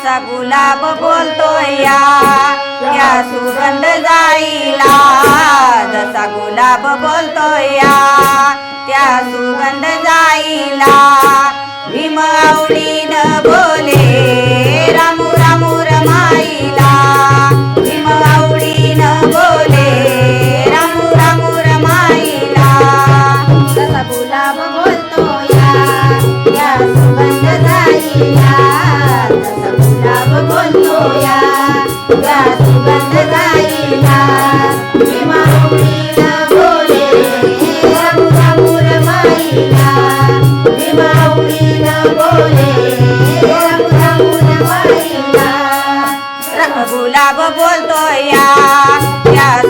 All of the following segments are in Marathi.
असा गुलाब बोलतोय या. या सुगंध जाईला. जसा गुलाब बोलतो या. त्या सुगंध जाईला. भीम आवडीन बोले गुलाब बोलतो या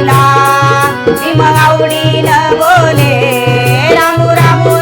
बोलेला. मग आवडीनं बोले रामू रामू